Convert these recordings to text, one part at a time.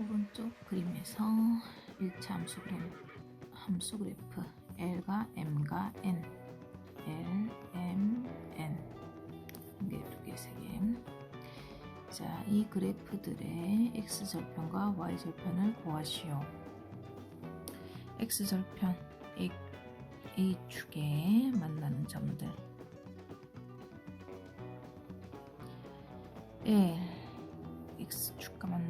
오른쪽 그림에서 1차 함수 그램 함수 그래프 L과 M과 N L, M, N 이게 두 개, 세 개. 자, 이 그래프들의 X절편과 Y절편을 구하시오. X절편 A, A축에 만나는 점들 L X축과 만나는 거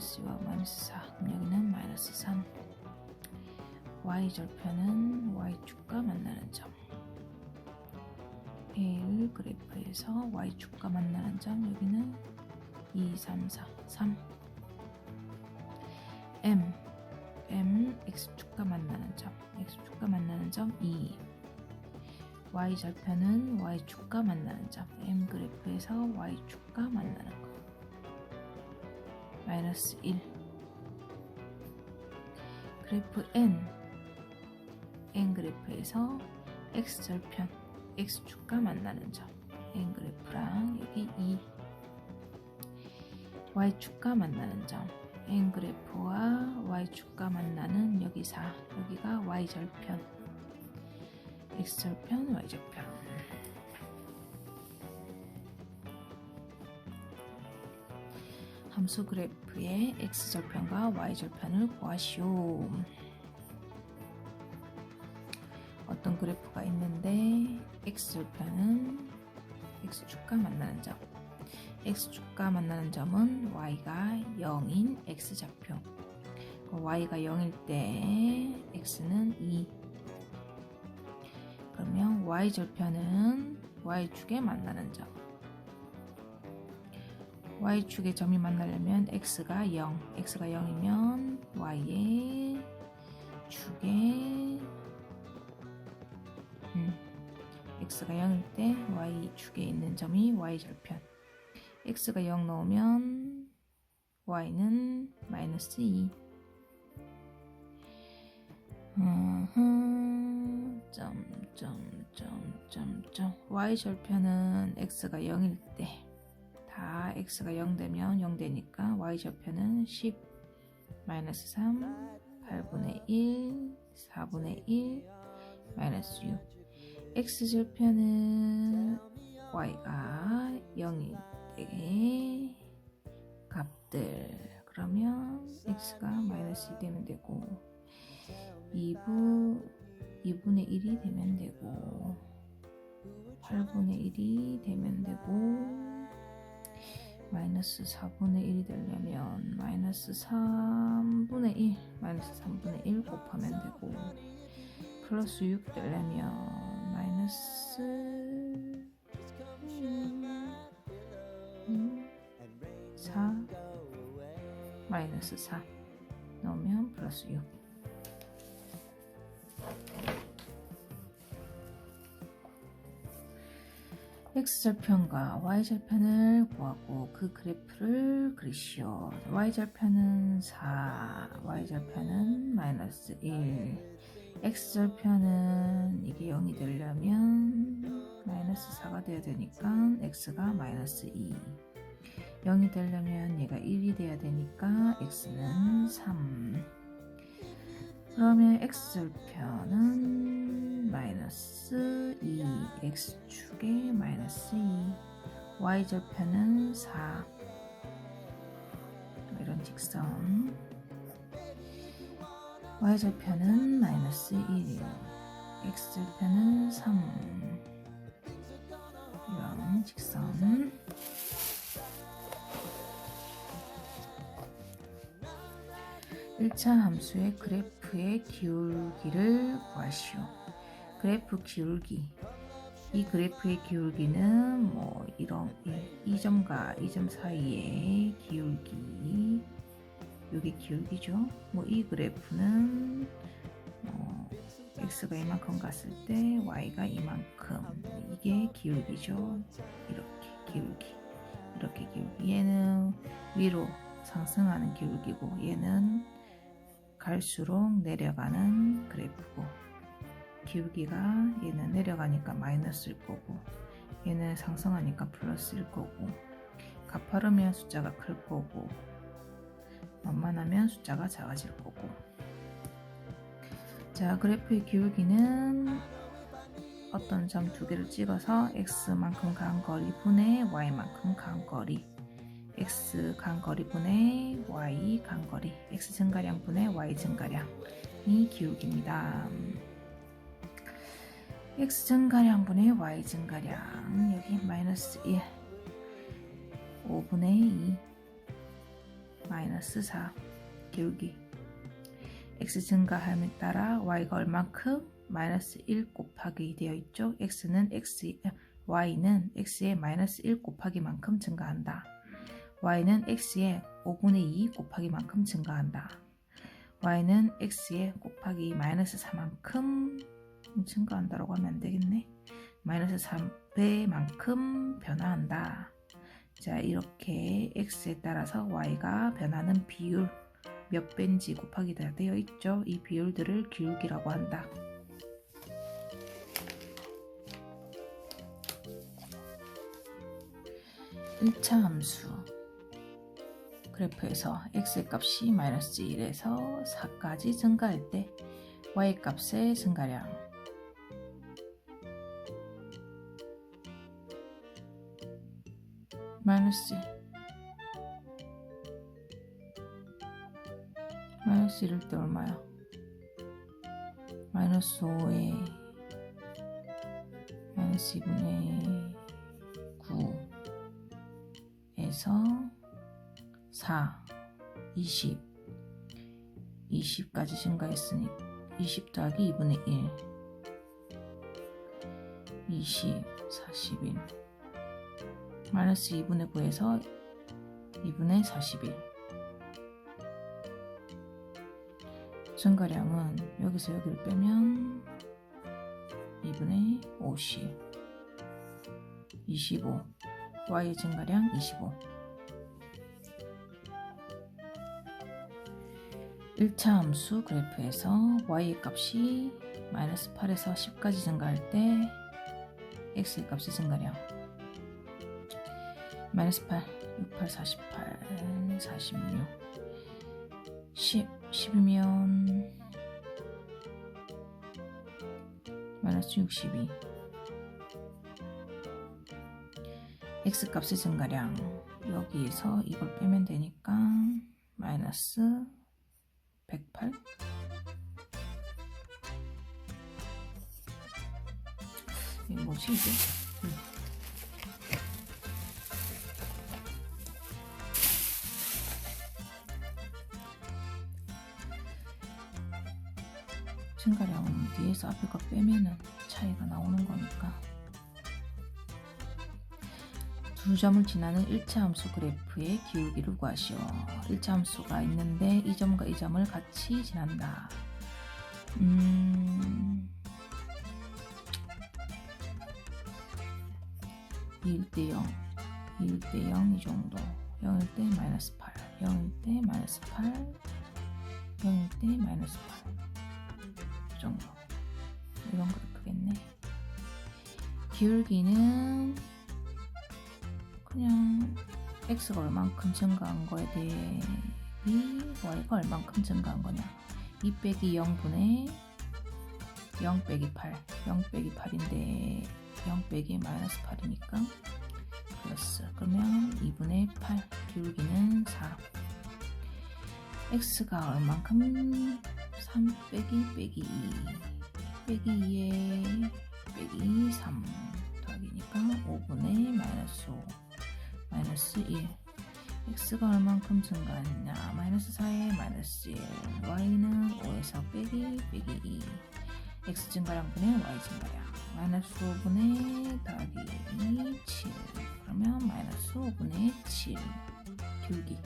마이너스와 마이너스 4 그럼 여기는 마이너스 3 Y절편은 Y축과 만나는 점. L 그래프에서 Y축과 만나는 점. 여기는 2, 3, 4, 3 M. M X축과 만나는 점. X축과 만나는 점 2 Y절편은 Y축과 만나는 점. M 그래프에서 Y축과 만나는 거 마이너스 1 그래프 N. N 그래프에서 X절편 X축과 만나는 점. N 그래프랑 여기 2 Y축과 만나는 점. N 그래프와 Y축과 만나는 여기 4 여기가 Y절편. X절편 Y절편. 함수 그래프 의 X절편과 Y절편을 구하시오. 어떤 그래프가 있는데 x절편은 x축과 만나는 점. X축과 만나는 점은 y가 0인 x좌표 y가 0일 때 x는 2 그러면 y절편은 y축에 만나는 점 y축의 점이 만나려면 x가 0 x가 0이면 y의 축에 음, x가 0일 때 y축에 있는 점이 y절편. x가 0 넣으면 y는 마이너스 2 점점점점점. y절편은 x가 0일 때 다 x가 0 되면 0 되니까 y절편은 10 마이너스 3 8분의 1 4분의 1 마이너스 6 x절편은 y가 0일 때 값들. 그러면 x가 마이너스 2 되면 되고 2부 2분의 1이 되면 되고 8분의 1이 되면 되고 마이너스 4분의 1이 되려면 마이너스 3분의 1 마이너스 3분의 1 곱하면 되고 플러스 6 되려면 마이너스 음, 4 마이너스 4 넣으면 플러스 6 x절편과 y절편을 구하고 그 그래프를 그리시오. Y절편은 4 y절편은 마이너스 1 x절편은 이게 0이 되려면 마이너스 4가 돼야 되니까 x가 마이너스 2 0이 되려면 얘가 1이 돼야 되니까 x는 3 그러면 x절편은 마이너스 2 x축에 마이너스 2 y절편은 4 이런 직선. Y절편은 마이너스 1 x절편은 3 이런 직선. 일차 함수의 그래프 의 기울기를 구하시오. 그래프 기울기. 이 그래프의 기울기는 뭐 이런 이 점과 이점 사이의 기울기. 이게 기울기죠. 뭐 이 그래프는 뭐 x가 이만큼 갔을 때 y가 이만큼 이게 기울기죠. 이렇게 기울기. 이렇게 기울기. 얘는 위로 상승하는 기울기고 얘는 갈수록 내려가는 그래프고 기울기가 얘는 내려가니까 마이너스일 거고 얘는 상승하니까 플러스일 거고 가파르면 숫자가 클 거고 만만하면 숫자가 작아질 거고. 자 그래프의 기울기는 어떤 점 두 개를 찍어서 x만큼 간 거리 분의 y만큼 간 거리 x 간 거리 분의 y 간 거리 x 증가량 분의 y 증가량이 기울기입니다. x 증가량 분의 y 증가량 여기 마이너스 1 5분의 2 마이너스 4 기울기 x 증가함에 따라 y가 얼만큼 마이너스 1 곱하기 되어 있죠. x는 x y는 x의 마이너스 1 곱하기만큼 증가한다. Y는 x의 5분의 2 곱하기 만큼 증가한다. y는 x의 곱하기 마이너스 4만큼 증가한다라고 하면 안 되겠네. 마이너스 3배만큼 변화한다. 자, 이렇게 x에 따라서 y가 변하는 비율 몇 배인지 곱하기 다 되어 있죠. 이 비율들을 기울기라고 한다. 일차 함수 그래프에서 x의 값이 마이너스 1에서 4까지 증가할 때 y 값의 증가량 마이너스 1 마이너스 1일 때 얼마야? 마이너스 5에 마이너스 2분의 9에서 4, 20, 20까지 증가했으니 20 더하기 2분의 1, 20, 41, 마이너스 2분의 9에서 2분의 41. 증가량은 여기서 여기를 빼면 2분의 50, 25, y의 증가량 25. 1차 함수 그래프에서 y 값이 마이너스 8에서 10까지 증가할 때 x의 값의 증가량 마이너스 8, 6, 8, 48, 46 10, 10이면 마이너스 62 x 값의 증가량. 여기에서 이걸 빼면 되니까 마이너스 108 이게 뭐지 이게? 음. 증가량은 뒤에서 앞에 거 빼면은 차이가 나오는 거니까 두 점을 지나는 1차 함수 그래프의 기울기를 구하시오. 1차 함수가 있는데 이 점과 이 점을 같이 지난다. 음... 1대 0, 1대 0 이 정도. 0일 때 마이너스 8, 0일 때 마이너스 8, 0일 때 마이너스 8. 이 정도. 이런 그래프겠네. 기울기는 그냥 x가 얼만큼 증가한 거에 대비 y가 얼만큼 증가한 거냐? 2 빼기 0분의 0 빼기 8 0 빼기 8인데 0 빼기 마이너스 8이니까 플러스. 그러면 2분의 8 기울기는 4 x가 얼만큼? 3 빼기 빼기 2 빼기 2에 빼기 3 더하기니까 5분의 마이너스 5 마이너스 1 x가 얼만큼 증가했냐? 마이너스 4에 마이너스 1 y는 5에서 빼기 빼기 2 x 증가량 분의 y 증가량. 마이너스 5분의 더하기 7 그러면 마이너스 5분의 7 기울기.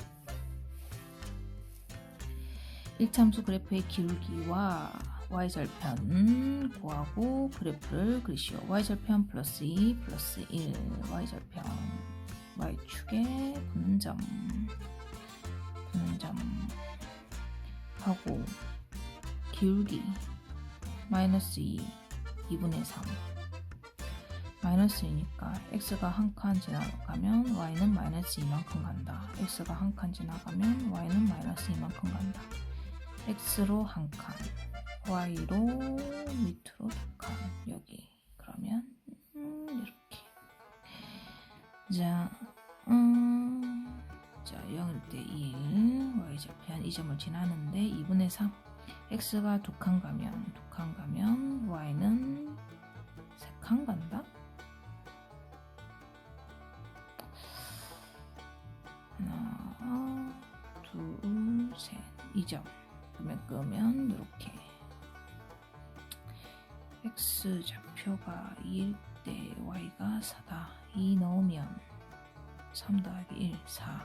1참수 그래프의 기울기와 y절편 구하고 그래프를 그리시오. y절편 플러스 2 플러스 1 y절편 y축에 붙는 점 붙는 점 하고 기울기 마이너스 2 2분의 3 마이너스이니까 x가 한 칸 지나가면 y는 마이너스 2만큼 간다. x가 한 칸 지나가면 y는 마이너스 2만큼 간다. x로 한 칸, y로 밑으로 두 칸, 여기. 그러면 음, 이렇게. 자, y좌표 한 2점을 지나는데 2분의 3. x가 두 칸 가면 두 칸 가면 y는 세 칸 간다. 하나, 둘, 셋, 2점. 그러면 끄면 이렇게 x 좌표가 2일 때 y가 4다. 2 넣으면 3 더하기 1, 4.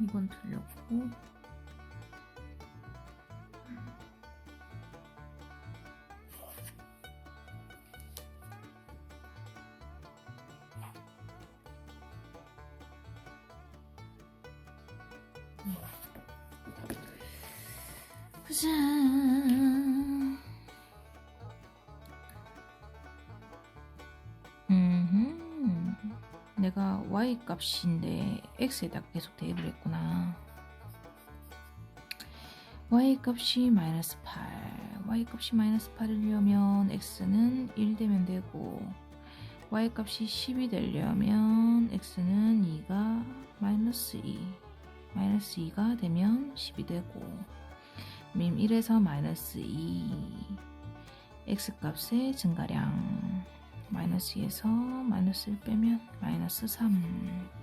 이건 보자 y 값인데 x에다 계속 대입을 했구나. y 값이 마이너스 8, y 값이 마이너스 8이려면 x는 1 되면 되고 y 값이 10이 되려면 x는 2가 마이너스 2, 마이너스 2가 되면 10이 되고 밈 1에서 마이너스 2 x 값의 증가량 마이너스 2에서 마이너스 1 빼면 마이너스 3